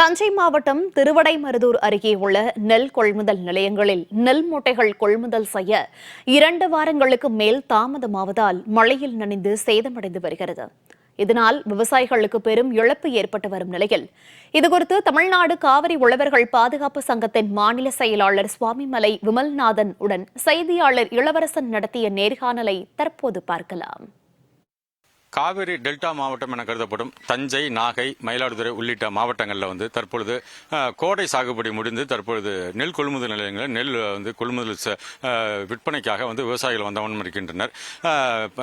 தஞ்சை மாவட்டம் திருவடைமருதூர் அருகே உள்ள நெல் கொள்முதல் நிலையங்களில் நெல் மூட்டைகள் கொள்முதல் செய்ய இரண்டு வாரங்களுக்கு மேல் தாமதமாவதால் மழையில் நனைந்து சேதமடைந்து வருகிறது. இதனால் விவசாயிகளுக்கு பெரும் இழப்பு ஏற்பட்டு வரும் நிலையில் இதுகுறித்து தமிழ்நாடு காவிரி உழவர்கள் பாதுகாப்பு சங்கத்தின் மாநில செயலாளர் சுவாமிமலை விமல்நாதன் உடன் செய்தியாளர் இளவரசன் நடத்திய நேர்காணலை தற்போது பார்க்கலாம். காவிரி டெல்டா மாவட்டம் என கருதப்படும் தஞ்சை நாகை மயிலாடுதுறை உள்ளிட்ட மாவட்டங்களில் வந்து தற்பொழுது கோடை சாகுபடி முடிந்து தற்பொழுது நெல் கொள்முதல் நிலையங்களில் நெல் வந்து கொள்முதல் ச- விற்பனைக்காக வந்து விவசாயிகள் வந்தவன் இருக்கின்றனர்.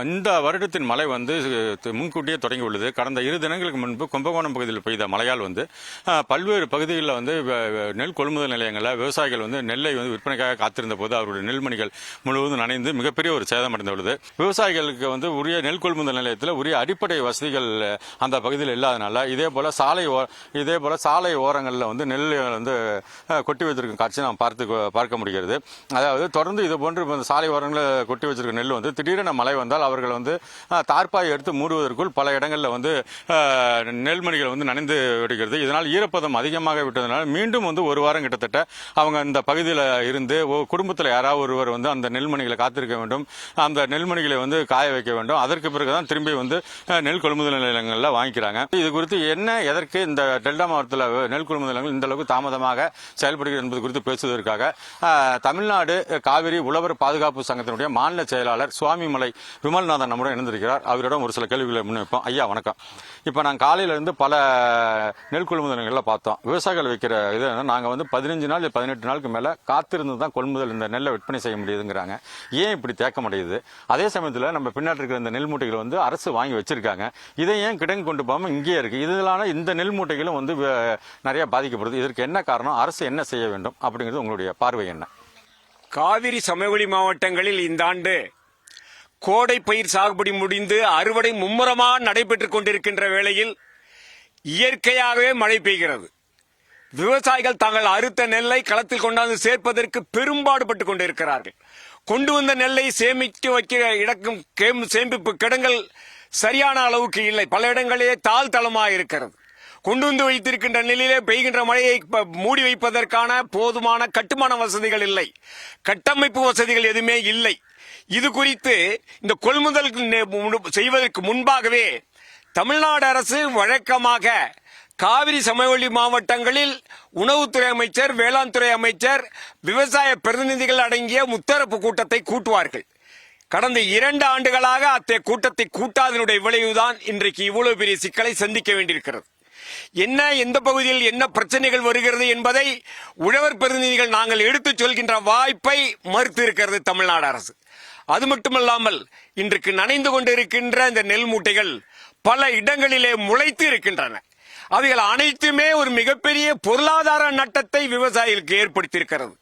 இந்த வருடத்தின் மழை வந்து முன்கூட்டியே தொடங்கி உள்ளது. கடந்த இரு தினங்களுக்கு முன்பு கும்பகோணம் பகுதியில் பெய்த மழையால் வந்து பல்வேறு பகுதிகளில் வந்து நெல் கொள்முதல் நிலையங்களில் விவசாயிகள் வந்து நெல்லை வந்து விற்பனைக்காக காத்திருந்த போது அவருடைய நெல்மணிகள் முழுவதும் நனைந்து மிகப்பெரிய ஒரு சேதமடைந்துள்ளது. விவசாயிகளுக்கு வந்து உரிய நெல் கொள்முதல் நிலையத்தில் உரிய அடிப்படை வசதிகள் அந்த பகுதியில் இல்லாதனால இதே போல் சாலை ஓ- இதே போல் சாலை ஓரங்களில் வந்து நெல் வந்து கொட்டி வச்சிருக்கும் காட்சி நாம் பார்த்து பார்க்க முடிகிறது. அதாவது தொடர்ந்து இது போன்று இந்த சாலை ஓரங்களில் கொட்டி வச்சிருக்க நெல் வந்து திடீரென மழை வந்தால் அவர்கள் வந்து தார்ப்பாயை தார்ப்பாய் எடுத்து மூடுவதற்குள் பல இடங்களில் வந்து நெல்மணிகள் வந்து நனைந்து விடுகிறது. இதனால் ஈரப்பதம் அதிகமாக விட்டதனால் மீண்டும் வந்து ஒரு வாரம் கிட்டத்தட்ட அவங்க இந்த பகுதியில் இருந்து குடும்பத்தில் யாராவது ஒருவர் வந்து அந்த நெல்மணிகளை காத்திருக்க வேண்டும். அந்த நெல்மணிகளை வந்து காய வைக்க வேண்டும். அதற்கு பிறகு தான் திரும்பி வந்து வந்து நெல் கொள்முதல் நிலையங்களில் வாங்கிக்கிறாங்க. இது குறித்து என்ன எதற்கு இந்த டெல்டா மாவட்டத்தில் நெல் கொள்முதல் நிலையங்கள் இந்த அளவுக்கு தாமதமாக செயல்படுகிறது என்பது குறித்து பேசுவதற்காக தமிழ்நாடு காவிரி உழவர் பாதுகாப்பு சங்கத்தினுடைய மாநில செயலாளர் சுவாமிமலை விமல்நாதன் நம்முடன் இணைந்திருக்கிறார். அவரிடம் ஒரு சில கேள்விகளை முன்வைப்போம். ஐயா வணக்கம். இப்போ நாங்கள் காலையிலேருந்து பல நெல் கொள்முதல் நிலையங்களில் பார்த்தோம். விவசாயிகள் வைக்கிற இது நாங்கள் வந்து பதினஞ்சு நாள் பதினெட்டு நாளுக்கு மேலே காத்திருந்து தான் கொள்முதல் இந்த நெல்லை விற்பனை செய்ய முடியுதுங்கிறாங்க. ஏன் இப்படி தேக்கமடையுது? அதே சமயத்தில் நம்ம பின்னாடி இருக்கிற இந்த நெல் மூட்டைகள் வந்து அரசு வாங்கி வச்சிருக்காங்க. இதை ஏன் கிடங்கு கொண்டு போகாமல் இங்கேயே இருக்கு? இதனால இந்த நெல் மூட்டைகளும் வந்து நிறையா பாதிக்கப்படுது. இதற்கு என்ன காரணம்? அரசு என்ன செய்ய வேண்டும்? அப்படிங்கிறது உங்களுடைய பார்வை என்ன? காவிரி சமவெளி மாவட்டங்களில் இந்த ஆண்டு கோடை பயிர் சாகுபடி முடிந்து அறுவடை மும்முரமாக நடைபெற்றுக் கொண்டிருக்கின்ற வேளையில் இயற்கையாகவே மழை பெய்கிறது. விவசாயிகள் தாங்கள் அறுத்த நெல்லை களத்தில் கொண்டாந்து சேர்ப்பதற்கு பெரும்பாடுபட்டுக் கொண்டிருக்கிறார்கள். கொண்டு வந்த நெல்லை சேமித்து வைக்கிற இடக்கும் சேமிப்பு கிடங்கள் சரியான அளவுக்கு இல்லை. பல இடங்களிலே தாழ் தளமாக இருக்கிறது. கொண்டு வந்து வைத்திருக்கின்ற நிலையிலே பெய்கின்ற மழையை மூடி வைப்பதற்கான போதுமான கட்டுமான வசதிகள் இல்லை. கட்டமைப்பு வசதிகள் எதுவுமே இல்லை. இது குறித்து இந்த கொள்முதல் செய்வதற்கு முன்பாகவே தமிழ்நாடு அரசு வழக்கமாக காவிரி சமவெளி மாவட்டங்களில் உணவுத்துறை அமைச்சர் வேளாண் துறை அமைச்சர் விவசாய பிரதிநிதிகள் அடங்கிய முத்தரப்பு கூட்டத்தை கூட்டுவார்கள். கடந்த இரண்டு ஆண்டுகளாக அத்தகைய கூட்டத்தை கூட்டாதனுடைய விளைவுதான் இன்றைக்கு இவ்வளவு பெரிய சிக்கலை சந்திக்க வேண்டியிருக்கிறது. என்ன எந்த பகுதியில் என்ன பிரச்சனைகள் வருகிறது என்பதை உழவர் பிரதிநிதிகள் நாங்கள் எடுத்துச் சொல்கின்ற வாய்ப்பை மறுத்து இருக்கிறது தமிழ்நாடு அரசு. அது மட்டுமல்லாமல் இன்றைக்கு நனைந்து கொண்டிருக்கின்ற இந்த நெல் மூட்டைகள் பல இடங்களிலே முளைத்து இருக்கின்றன. அவைகள் அனைத்துமே ஒரு மிகப்பெரிய பொருளாதார நட்டத்தை விவசாயிகளுக்கு ஏற்படுத்தியிருக்கிறது.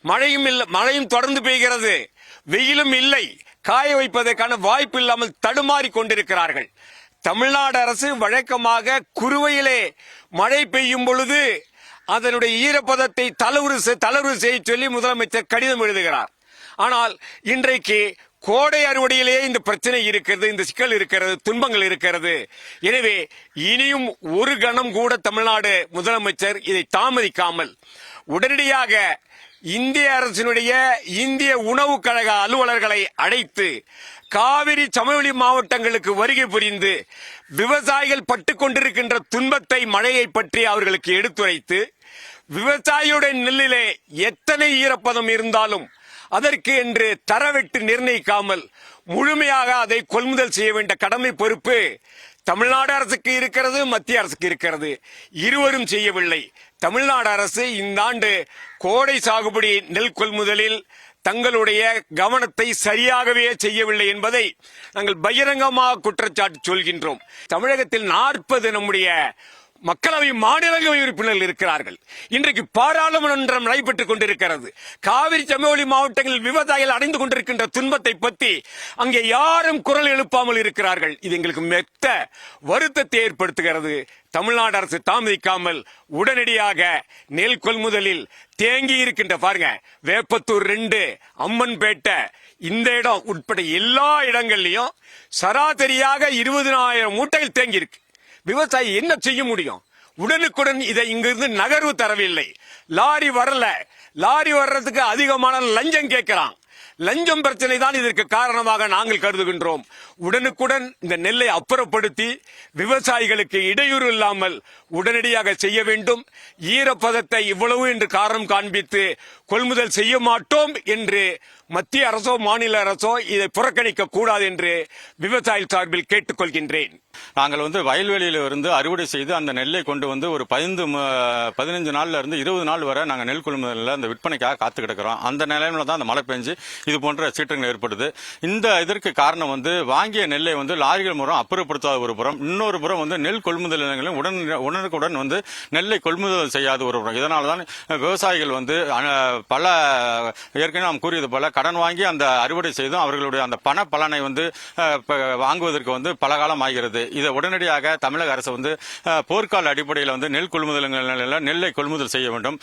மழையும் இல்லை மழையும் தொடர்ந்து பெய்கிறது. வெயிலும் இல்லை. காய வைப்பதற்கான வாய்ப்பு இல்லாமல் தடுமாறி கொண்டிருக்கிறார்கள். தமிழ்நாடு அரசு வழக்கமாக குறுவையிலே மழை பெய்யும் பொழுது அதனுடைய ஈரப்பதத்தை தளர்வு செ- தளர்வு செய்ய சொல்லி முதலமைச்சர் கடிதம் எழுதுகிறார். ஆனால் இன்றைக்கு கோடை அறுவடையிலேயே இந்த பிரச்சனை இருக்கிறது இந்த சிக்கல் இருக்கிறது துன்பங்கள் இருக்கிறது. எனவே இனியும் ஒரு கணம் கூட தமிழ்நாடு முதலமைச்சர் இதை தாமதிக்காமல் உடனடியாக இந்திய அரசினுடைய இந்திய உணவு கழக அலுவலர்களை அழைத்து காவிரி சமவெளி மாவட்டங்களுக்கு வருகை புரிந்து விவசாயிகள் பட்டு கொண்டிருக்கின்ற துன்பத்தை மழையை பற்றி அவர்களுக்கு எடுத்துரைத்து விவசாயியுடைய நெல்லிலே எத்தனை ஈரப்பதம் இருந்தாலும் அதற்கு என்று தரவிட்டு நிர்ணயிக்காமல் முழுமையாக அதை கொள்முதல் செய்ய வேண்டிய கடமை பொறுப்பு தமிழ்நாடு அரசுக்கு இருக்கிறது மத்திய அரசுக்கு இருக்கிறது. இருவரும் செய்யவில்லை. தமிழ்நாடு அரசு இந்த ஆண்டு கோடை சாகுபடி நெல் கொள்முதலில் தங்களுடைய கவனத்தை சரியாகவே செய்யவில்லை என்பதை நாங்கள் பகிரங்கமாக குற்றச்சாட்டு சொல்கின்றோம். தமிழகத்தில் நாற்பது நம்முடைய மக்களவை மாநிலங்களவை உறுப்பினர்கள் இருக்கிறார்கள். இன்றைக்கு பாராளுமன்றம் நடைபெற்றுக் கொண்டிருக்கிறது. காவிரி சமவெளி மாவட்டங்களில் விவசாயிகள் அடைந்து கொண்டிருக்கின்ற துன்பத்தை பற்றி அங்கே யாரும் குரல் எழுப்பாமல் இருக்கிறார்கள். இது எங்களுக்கு மெத்த வருத்தத்தை ஏற்படுத்துகிறது. தமிழ்நாடு அரசு தாமதிக்காமல் உடனடியாக நெல் கொள்முதலில் தேங்கி இருக்கின்ற பாருங்க வேப்பத்தூர் ரெண்டு அம்மன்பேட்டை இந்த இடம் உட்பட எல்லா இடங்கள்லயும் சராசரியாக இருபதனாயிரம் மூட்டைகள் தேங்கி இருக்கு. விவசாயி என்ன செய்ய முடியும்? உடனுக்குடன் இதை இங்கிருந்து நகர்வு தரவில்லை. லாரி வரல. லாரி வர்றதுக்கு அதிகமான லஞ்சம் கேட்கிறான். லஞ்சம் பிரச்சனை தான் இதற்கு காரணமாக நாங்கள் கருதுகின்றோம். உடனுக்குடன் இந்த நெல்லை அப்புறப்படுத்தி விவசாயிகளுக்கு இடையூறு இல்லாமல் உடனடியாக செய்ய வேண்டும். ஈரப்பதத்தை இவ்வளவு என்று காரணம் காண்பித்து கொள்முதல் செய்ய மாட்டோம் என்று மத்திய அரசோ மாநில அரசோ இதை புறக்கணிக்க கூடாது என்று விவசாயி சார்பில் கேட்டுக்கொள்கின்றேன். நாங்கள் வந்து வயல்வெளியில இருந்து அறுவடை செய்து அந்த நெல்லை கொண்டு வந்து ஒரு பதினைந்து பதினஞ்சு நாள்ல இருந்து இருபது நாள் வரை நாங்கள் நெல் கொள்முதலில் அந்த விற்பனைக்காக காத்து கிடக்கிறோம். அந்த நிலையில தான் அந்த மழை பெஞ்சு இது போன்ற சீற்றங்கள் ஏற்படுது. இந்த இதற்கு காரணம் வந்து வாங்கிய நெல்லை வந்து லாரிகள் மூலம் அப்புறப்படுத்தாத ஒரு புறம் இன்னொரு புறம் வந்து நெல் கொள்முதல் நிலையங்களும் உடன் உடனுக்குடன் வந்து நெல்லை கொள்முதல் செய்யாத ஒரு புறம். இதனால தான் விவசாயிகள் வந்து பல ஏற்கனவே நாம் கூறியது போல கடன் வாங்கி அந்த அறுவடை செய்தும் அவர்களுடைய அந்த பண பலனை வந்து வாங்குவதற்கு வந்து பல காலம் ஆகிறது. இதை உடனடியாக தமிழக அரசு வந்து போர்க்கால அடிப்படையில் வந்து நெல் கொள்முதல் நெல்லை கொள்முதல் செய்ய வேண்டும்.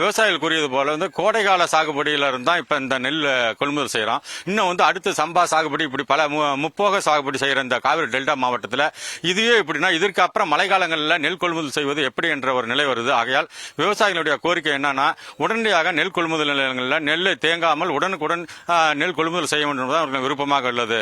விவசாயிகள் கூறியது போல வந்து கோடைகால சாகுபடியில் இருந்தால் இப்போ இந்த நெல் கொள்முதல் செய்கிறோம் இன்னும் வந்து அடுத்து சம்பா சாகுபடி இப்படி பல மு- முப்போக சாகுபடி செய்கிற இந்த காவிரி டெல்டா மாவட்டத்தில் இதுவே இப்படின்னா இதற்கு அப்புறம் மழைக்காலங்களில் நெல் கொள்முதல் செய்வது எப்படி என்ற ஒரு நிலை வருது. ஆகையால் விவசாயிகளுடைய கோரிக்கை என்னன்னா உடனடியாக நெல் கொள்முதல் நிலையங்களில் நெல்லை தேங்காமல் உடனுக்குடன் அஹ், நெல் கொள்முதல் செய்ய வேண்டும் என்பதுதான் அவர்கள் விருப்பமாக உள்ளது.